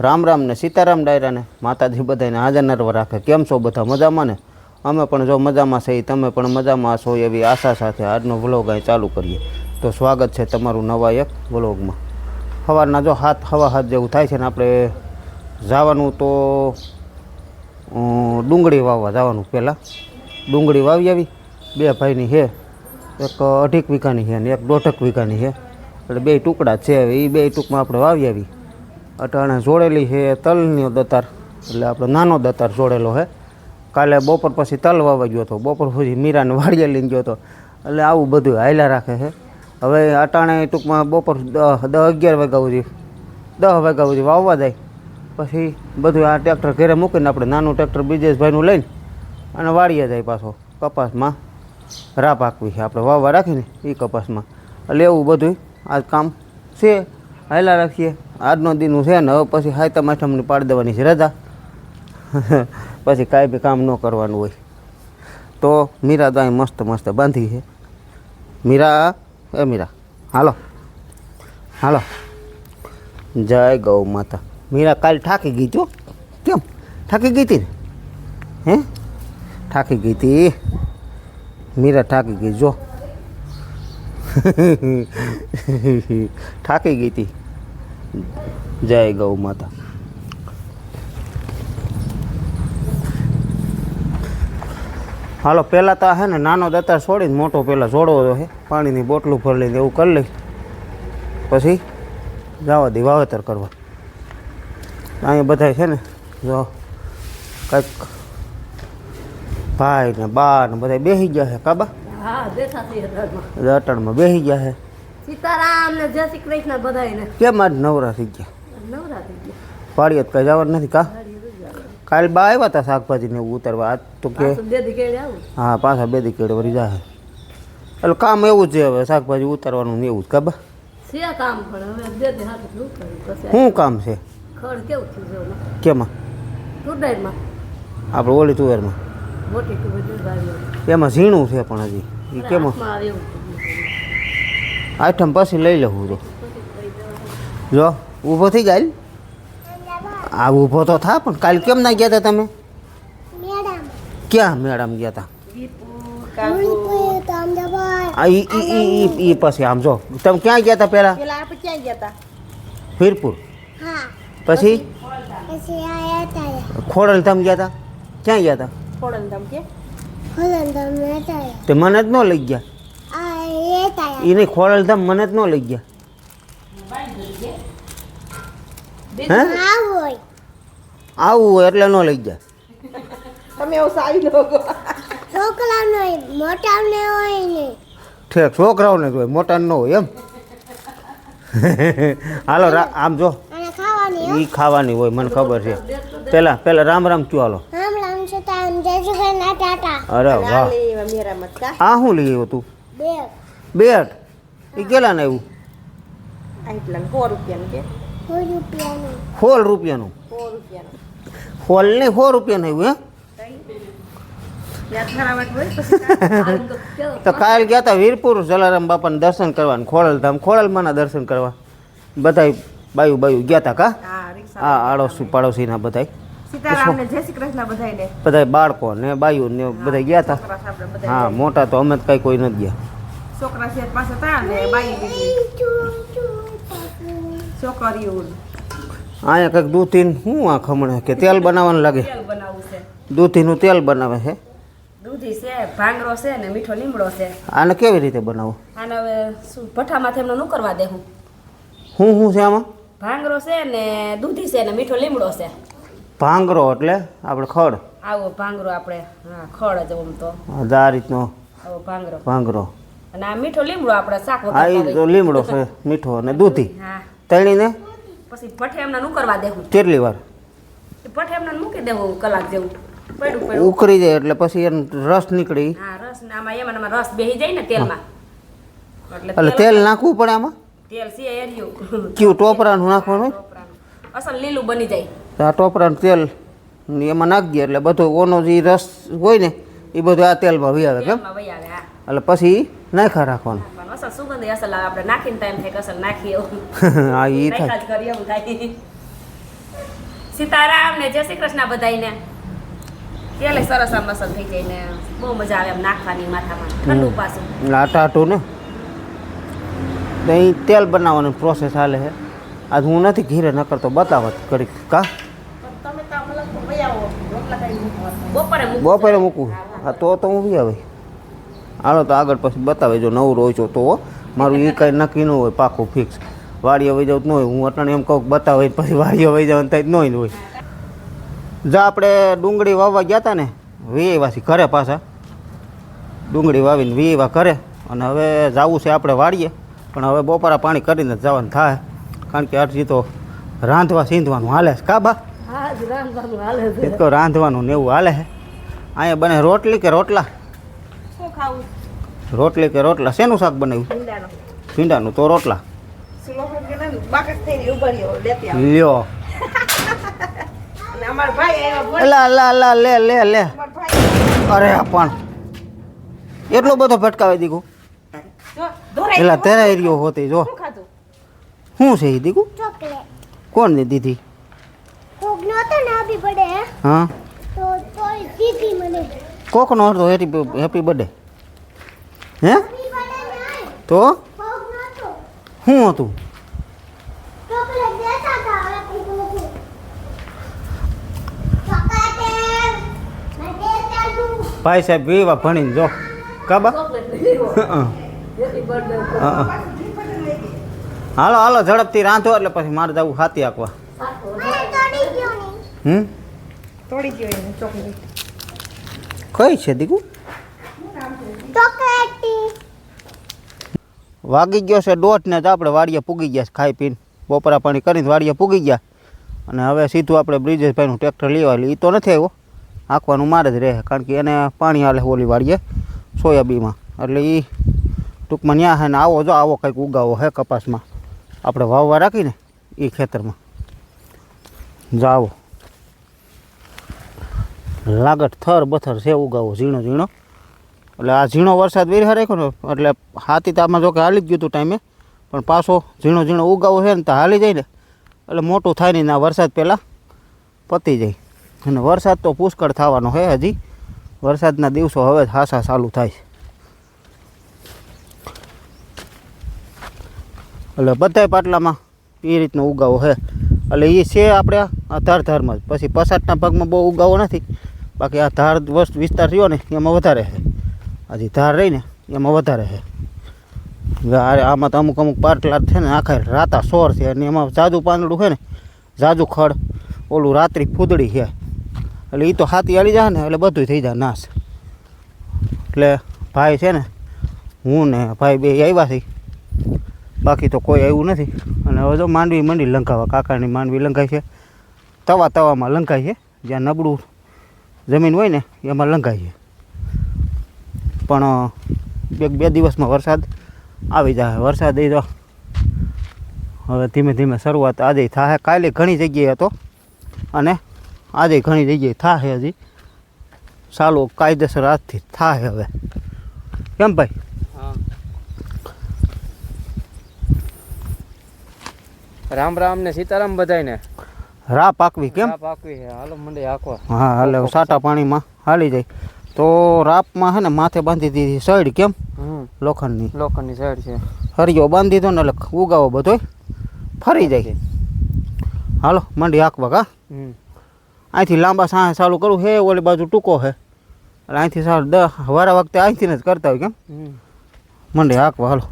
રામ રામ ને સીતારામ ડાયરાને માતાજી બધાને હાજર નરવા રાખે. કેમ છો બધા મજામાં ને? અમે પણ જો મજામાં છે, તમે પણ મજામાં છો એવી આશા સાથે આજનો વ્લોગ અહીં ચાલુ કરીએ. તો સ્વાગત છે તમારું નવા એક વ્લોગમાં. સવારના જો હાથ હવા હાથ જેવું થાય છે ને આપણે જવાનું તો ડુંગળી વાવવા જવાનું પહેલાં. ડુંગળી વાવી આવી. બે ભાઈની છે એક અઢીક વીઘાની છે ને એક દોઢક વીઘાની છે એટલે બે ટુકડા છે એ બે ટૂંકમાં આપણે વાવી આવી. અટાણે જોડેલી છે તલની દતાર. એટલે આપણે નાનો દતાર જોડેલો છે. કાલે બપોર પછી તલ વાવવા ગયો હતો. બપોર પછી મીરાને વાડીએ લઈને ગયો હતો. એટલે આવું બધું હાયલા રાખે છે. હવે અટાણે ટૂંકમાં બપોર દસ દસ અગિયાર વાગ્યા સુધી દસ વાગ્યા સુધી વાવવા જાય. પછી બધું આ ટ્રેક્ટર ઘરે મૂકીને આપણે નાનું ટ્રેક્ટર બ્રિજેશભાઈનું લઈને અને વાળીએ જાય પાછો. કપાસમાં રા પાકવી છે. આપણે વાવવા રાખીને એ કપાસમાં. એટલે એવું બધું આ કામ છે. હાયલા રાખીએ. આજનો દિનનું છે ને, હવે પછી હાયતમ આઠમની પાડી દેવાની છે રજા. પછી કાંઈ બી કામ ન કરવાનું હોય. તો મીરા તો અહીં મસ્ત મસ્ત બાંધી છે. મીરા, એ મીરા, હાલો. હાલો. જય ગૌ માતા. મીરા કાલ થાકી ગઈ છો કેમ? થાકી ગઈ હતી ને? હે? થાકી ગઈ હતી. મીરા થાકી ગઈ જો. થાકી ગઈ હતી જય ગૌ માતા. હાલો પહેલાં તો હે ને નાનો દત્તા છોડીને મોટો પહેલાં જોડવો તો છે પાણીની બોટલું ભરી એવું કરી લઈ. પછી જવા દે વાવેતર કરવા. અહીંયા બધા છે ને, જો કંઈક ભાઈ ને બા ને બધા બેસી ગયા છે. કાબા અટણમાં બેસી ગયા છે. સીતારામ ને જય શ્રી કૃષ્ણ બધાને કેમ આજ નવરા થઈ ગયા? નવરા થઈ ગયા. પાડીએ તો કઈ જવાનું નથી કા? કાલ બા આવ્યા હતા શાકભાજી ને એવું ઉતરવા. આજ તો કે હા પાછા બે દી કેળે વળી જાય એટલે કામ એવું છે હવે શાકભાજી ઉતારવાનું ને એવું જ કાબા શું કામ છે? કેમાં? આપણે ઓલી તુવેરમાં. એમાં ઝીણું છે પણ હજી. કેમાં હાથમાં આવે એવું થયું. આઠમ પછી લઈ લઉં તો જો ઊભો થઈ જાય આ ઊભો તો થા પણ કાલ કેમ ના ગયા હતા તમે ક્યાં મેડમ ગયા હતા આ ઈ ઈ ઈ ઈ ઈ પછી આમ જો તમે ક્યાં ગયા હતા પહેલાં પેલા આપણે ક્યાં ગયા હતા વીરપુર પછી ખોડલધામ ગયા હતા ક્યાં ગયા હતા ફોડન તમ કે તે મને જ ન લઈ ગયા? એને નહીં ખોડલધામ મને જ ન લઈ ગયા. હે? આવું હોય એટલે ન લઈ ગયા. તમે એવું સાવી લો છોકરાનો મોટાને હોય ને ઠેક છોકરાઓને જ હોય મોટા ન હોય એમ. હાલો આમ જો. ખાવાની એ ખાવાની હોય મને ખબર છે. પેલા પેલા રામ રામ કયો હાલો રામ રામ સીતારામ જય શ્રી કૃષ્ણ ટાટા અરે વાહ. મેરા મત કા આ શું લઈ આવ્યો તું? બે બેટ? એ કેટલા ને આવ્યું સો રૂપિયાનું કે? સો રૂપિયાનું. સો ને સો રૂપિયાનું આવ્યું ત્યાં ખરાબ હોય પછી હે તો કાલ ગયા હતા વીરપુર જલારામ બાપાને દર્શન કરવાનું ખોડલધામ. ખોડલમાના દર્શન કરવા. બધાય બાયું બાયું ગયા હતા કા? હા રિક્ષા આ આડોશી પાડોશીના બધાય. સીતારામ જય શ્રી કૃષ્ણ બધાને બધાય બાળકો ને બાયું ને બધા ગયા હતા છોકરા આપણે બધા હા મોટા તો અમે જ કોઈ નથી ગયા. છોકરા છે પાસે હતા ને બાઈ છોકરીઓ અહીંયા કંઈક દૂધીન શું આ ખમણે કે તેલ બનાવવાનું લાગે? દૂધીનું તેલ બનાવે છે? દૂધી છે ભાંગરો છે ને મીઠો લીમડો છે. આને કેવી રીતે બનાવો? આને હવે શું ભઠ્ઠામાંથી એમને નું કરવા દેવું હું? શું છે આમાં? ભાંગરો છે ને દૂધી છે ને મીઠો લીમડો છે. ભાંગરો એટલે આપણે ખડ. આવો ભાંગરો આપણે હા ખડ જ આમ તો. આ રીતનો આવો ભાંગરો. ભાંગરો. અને આ મીઠો લીમડો આપણે શાક વગર આ તો લીમડો છે મીઠો અને દૂધી. હા. તળીને પછી પઠેમના કરવા દેવું. કેટલી વાર? પઠેમના એમને મૂકી દેવું કલાક જેવું. પડ્યું પડ્યું. ઉકળી જાય એટલે પછી એનો રસ નીકળી. હા રસ ને આમાં એમાં આમાં રસ બેસી જાય ને તેલમાં. એટલે તેલ નાખવું પડે આમાં? તેલ છે એરિયું કયું ટોપરાનું નાખવાનું? અસલ લીલું બની જાય. આ ટોપરાનું તેલ એમાં નાખી દે એટલે બધો ઓનો જે રસ હોય ને એ બધું આ તેલમાં આવે કેમ? વહી આવે હા. એટલે પછી નાખા રાખવાનું. હા એ થાય. સીતારામ ને જય શ્રી કૃષ્ણ બધાયને. એટલે સરસ આમ મસલ થઈ જાય ને બહુ મજા આવે એમ નાખવાની માથામાં. ઠંડુ પાછું. ને તો અહીં તેલ બનાવવાની પ્રોસેસ હાલે છે. આજ હું નથી ઘીરે ન કરતો બતાવત કરી. કા? બપોરે મૂકવું હા, તો તો હું બી આવે. હાલો, તો આગળ પછી બતાવે. જો નવું રોય છો તો. મારું એ કાંઈ નક્કી ન હોય, પાકું ફિક્સ વાડીએ વહી જાવ ન હોય. હું અટાણે એમ કહું બતાવે પછી વાડીએ વહી જાવ ત્યાં જ ન હોય જા, આપણે ડુંગળી વાવવા ગયા હતા ને વેવાથી ઘરે પાછા. ડુંગળી વાવીને વેવા ઘરે. અને હવે જવું છે આપણે વાડીએ. પણ હવે બપોરા પાણી કરીને જવાનું થાય. કારણ કે અરજી તો રાંધવા સીંધવાનું હાલે છે. કા બા હા જ રાંધવાનું એ તો રાંધવાનું ને એવું હાલે છે. અહીંયા બને રોટલી કે રોટલા? રોટલી કે રોટલા? શેનું શાક બનાવ્યું? ભીંડાનો. ભીંડાનું તો રોટલા. લ્યો. એલા લા લા લે. લે લે અરે પણ. એટલો બધો ભટકાવી દીકું જો ધોરાઈ એલા તેરા એરિયો હોતી જો. શું છે એ દીકું? કોણ ને દીધી? નો હતો ને આપી પડે હા? તો તોય દીધી મને. કોકનો હતો હેપી હેપી બર્થડે હે? આપી પડે નહીં. તો? કોક નો હતો શું હતું? ચોકલેટ દેતા હતા હવે કોક નો ચોકલેટ મેં દેતા તું ભાઈ સાહેબ વિવા ભણીને જો. કાબા? ચોકલેટ લેવો હં. હેપી બર્થડે હં. હાલો હાલો ઝડપથી રાંધો એટલે પછી મારે જવું હાથી આંકવા મને તોડી ગયો નહીં હમ? તોડી ગયો એને ચોકલેટ. કઈ છે દીકુ? વાગી ગયો છે દોઢ ને જ આપણે વાડીએ પૂગી ગયા છે ખાઈ પીને. બપોરા પાણી કરીને વાડીએ પૂગી ગયા. અને હવે સીધું આપણે બ્રિજેશભાઈનું ટ્રેક્ટર લેવા એ તો નથી આવ્યો. આંકવાનું મારે જ રહે કારણ કે એને પાણી હાલે ઓલી વાડીએ સોયાબીમાં એટલે એ ટૂંકમાં ન્યા હે ને આવો જો આવો કંઈક ઉગાવો હે કપાસમાં. આપણે વાવવા રાખીને એ ખેતરમાં. જાવો લાગત થર, બથર છે ઉગાવો, ઝીણો ઝીણો. એટલે આ ઝીણો વરસાદ વેરી રાખ્યો ને, એટલે હાથી તો આમાં જો હાલી જ ગયું હતું ટાઈમે. પણ પાછો ઝીણો ઝીણો ઉગાવો છે ને, તો હાલી જાય ને. એટલે મોટું થાય નહીં આ વરસાદ પહેલાં પતી જાય. અને વરસાદ તો પુષ્કળ થવાનો છે હજી. વરસાદના દિવસો હવે હાસા ચાલુ થાય છે. એટલે બધાય પાટલામાં એ રીતનો ઉગાવો છે. એટલે એ છે આપણે આ ધાર ધારમાં જ. પછી પસાટના ભાગમાં બહુ ઉગાવો નથી. બાકી આ ધાર વસ્ત વિસ્તાર રહ્યો ને, એમાં વધારે છે. હજી ધાર રહી ને, એમાં વધારે છે. આમાં તો અમુક અમુક પાટલા છે ને, આખા રાતા સોર છે અને એમાં જાજુ પાંદડું છે ને, જાજુ ખડ, ઓલું રાત્રિ ફૂદડી છે. એટલે એ તો હાથી આવી જાય ને, એટલે બધું થઈ જાય નાશ. એટલે ભાઈ છે ને, હું ને ભાઈ બે આવ્યા છે બાકી તો કોઈ આવ્યું નથી. અને હવે તો માંડવી મંડી લંકાવા કાકાની માંડવી લંકાય છે. તવા તવામાં લંકાય છે, જ્યાં નબળું જમીન હોય ને, એમાં છે પણ એક બે દિવસમાં વરસાદ આવી જાય. વરસાદ એ તો હવે ધીમે ધીમે શરૂઆત આજે થાય. કાલે ઘણી જગ્યાએ હતો. અને આજે ઘણી જગ્યાએ થાય હજી. ચાલુ કાયદેસર આજથી થાય હવે. કેમ ભાઈ? રામ રામ ને સીતારામ બધાયને. રા પાકવી કેમ? પાકવી છે. હાલો મંડે આખો. હા હાલે સાટા પાણીમાં હાલી જાય. તો રાપમાં હે ને માથે બાંધી દીધી સાઈડ કેમ? લોખંડની. લોખંડની સાઈડ છે. હરિયો બાંધી દો ને એટલે ઉગાવો બધોય. ફરી જાય. હાલો મંડી હાંકવા કા? અહીંથી લાંબા સાહે ચાલુ કરું. હે ઓલી બાજુ ટૂંકો હે. એટલે અહીંથી સારું દસ વારા વખતે અહીંથી જ કરતા હોય કેમ? મંડી હાંકવા હાલો.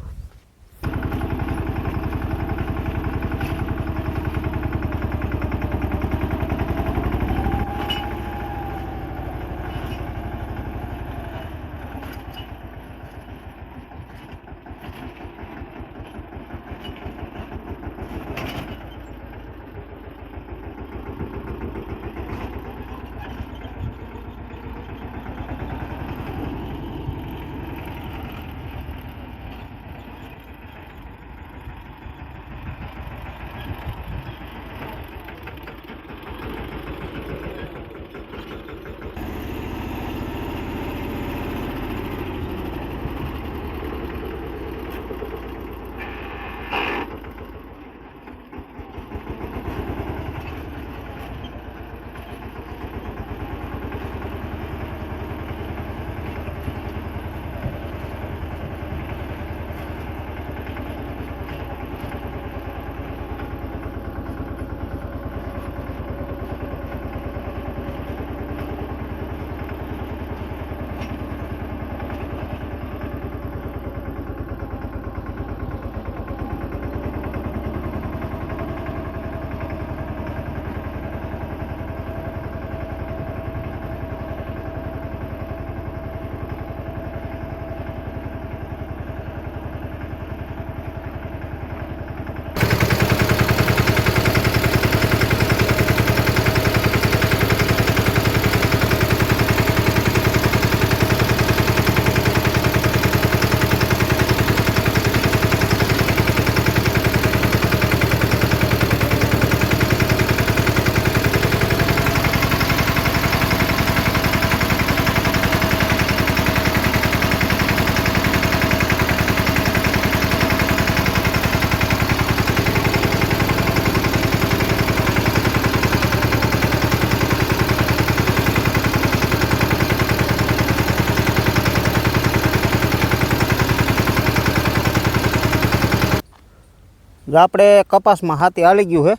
જો આપણે કપાસમાં હાથી હાલી ગયું છે,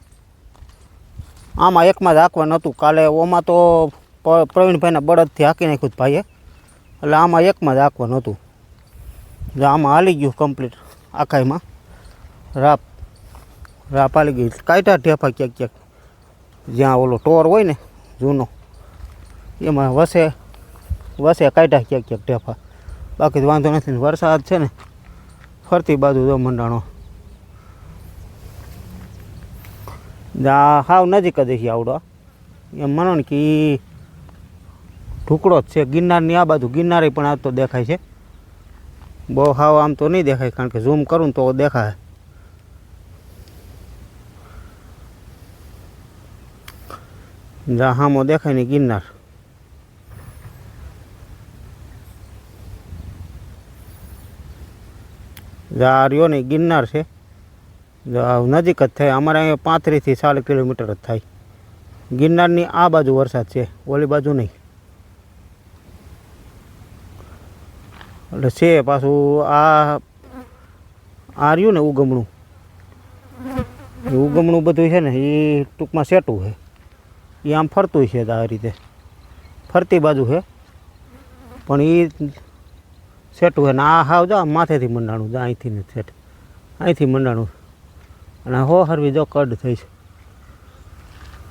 આમાં એકમાં જ હાંકવા નહોતું કાલે ઓમાં તો પ્રવીણભાઈના બળદથી હાંકી નાખ્યું જ ભાઈએ. એટલે આમાં એકમાં જ હાંકવા નહોતું જો આમાં હાલી ગયું કમ્પ્લીટ આખાઈમાં રાપ રાપ હાલી ગઈ. કાયટા ઢેફા ક્યાંક ક્યાંક. જ્યાં ઓલો ટોર હોય ને, જૂનો, એમાં વસે વસે કાયટા ક્યાંક ક્યાંક ઢેફા. બાકી વાંધો નથી વરસાદ છે ને, ફરતી બાજુ જો મંડાણો આ હાવ નજીક જ છે આવડો. એમ માનો ને કે ઢુકડો જ છે. ગિરનારની આ બાજુ ગિરનારે પણ આ તો દેખાય છે. બહુ હાવ આમ તો નહીં દેખાય, કારણ કે ઝૂમ કરું તો દેખાય. હામો દેખાય ને ગિરનાર. જા રહ્યો ને ગિરનાર છે. નજીક જ થાય. અમારે અહીંયા પાંત્રીસથી ચાલીસ કિલોમીટર જ થાય. ગિરનારની આ બાજુ વરસાદ છે. ઓલી બાજુ નહીં. એટલે છે પાછું આ આ રહ્યું ને ઉગમણું. એ ઉગમણું બધું છે ને, એ ટૂંકમાં સેટું છે. એ આમ ફરતું છે આ રીતે. ફરતી બાજુ છે. પણ એ સેટું છે ને આ હાવ જો, માથેથી મંડાણું અહીંથી ને સેટ અહીંથી મંડાણું. અને હો હરવી જો કડ થઈ છે.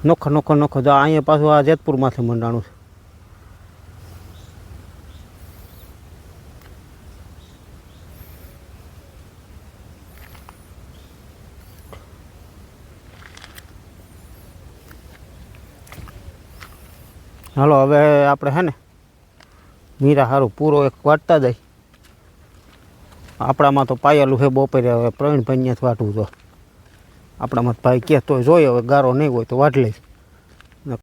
નોખો નોખો નોખો. જો અહીંયા પાછું આ જેતપુરમાંથી મંડાણું છે. હાલો, હવે આપણે હે ને મીરા સારું પૂરો એક વાટતા જાય. આપણામાં તો પાયેલું છે બપોરે, હવે પ્રવીણભાઈ જ વાટવું તો આપણામાં મત ભાઈ કહેતો જોઈએ હવે ગારો નહીં હોય તો વાટ લઈશ.